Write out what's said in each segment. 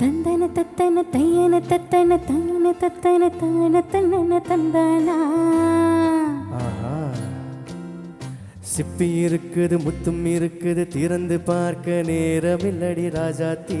தந்தன தத்தன தையன தத்தன தன தத்தன தான தன்னன தந்தானா சிப்பி இருக்குது முத்தும் இருக்குது திறந்து பார்க்க நேரமில்லடி ராஜாத்தி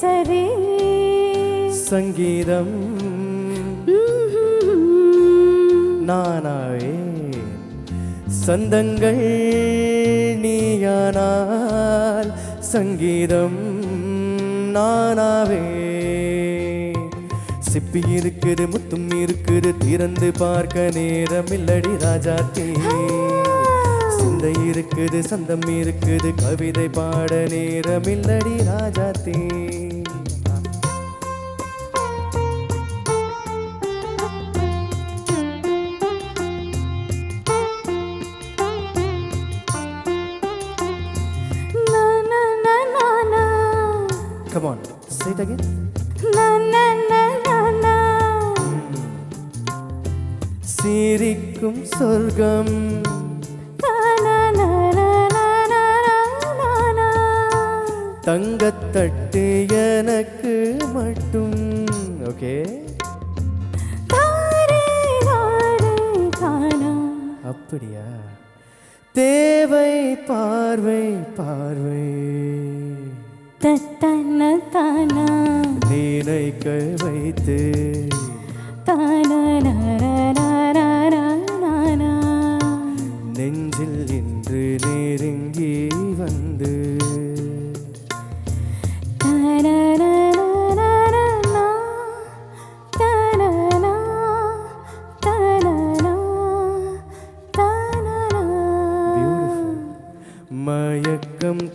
சரி சங்கீதம். நானாவே. சந்தங்கள் நீயானால் சங்கீதம் நானாவே. சிப்பி இருக்குது முத்தும் இருக்குது திறந்து பார்க்க நேரமில்லடி ராஜாத்தே. சிந்தை இருக்குது சந்தம் இருக்குது. கவிதை பாட நேரமில்லடி ராஜாத்தே. Come on, say it again. சிரிக்கும் சொர்க்கம். தங்கத்தட்டு எனக்கு மட்டும். ஓகே அப்படியா? தேவை பார்வை பார்வை. தத்தன தானா? நினைக்க வைத்து. நெஞ்சில் இன்று நெருங்கி வந்து.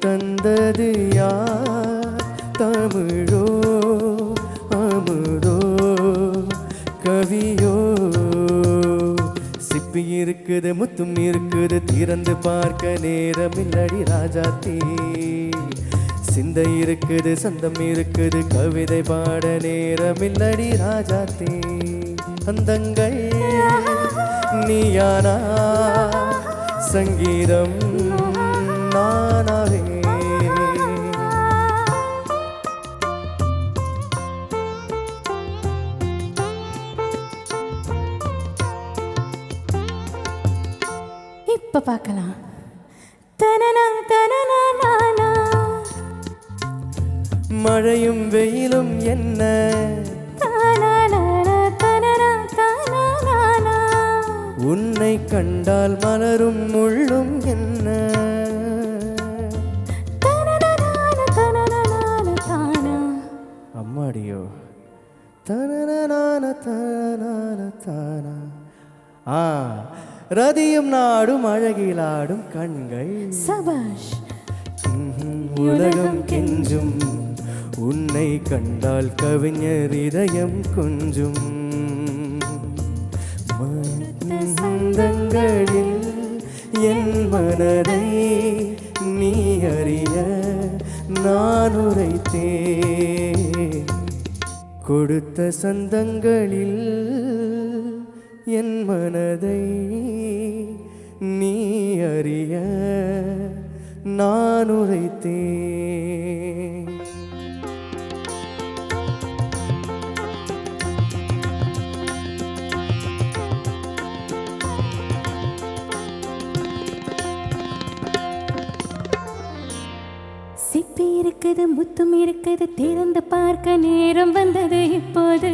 தந்தது யார்? தமிழோ அமுதோ கவியோ. சிப்பி இருக்குது முத்தும் இருக்குது திறந்து பார்க்க நேரம் நேரமில்லடி ராஜாத்தே சிந்தை இருக்குது சந்தம் இருக்குது கவிதை பாட நேரமில்லடி ராஜாத்தே அந்தங்கள் நீயானா? சங்கீதம் நானாவே இப்ப பார்க்கலாம். தனனா தனனா மழையும் வெயிலும் என்ன? தானானா தனனா தானானா உன்னை கண்டால் மலரும் முள்ளும் என்ன? தானா. அம்மாடியோ. தனனனான தனனான தானா. ஆ ரதியும் நாடும் அழகிலாடும் கண்கள். சபாஷ். உலகம் கெஞ்சும். உன்னை கண்டால் கவிஞர் இதயம் கொஞ்சும். மந்தங்களில் என் மனதை நீ அறிய நான் உரைத்தேன். கொடுத்த சந்தங்களில் என் மனதை நீ அறிய நான் உரைத்தேன். சிப்பி இருக்குது முத்தும் இருக்குது திறந்து பார்க்க நேரம் வந்தது இப்போது.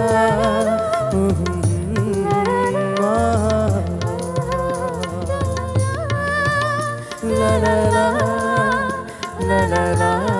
la la la.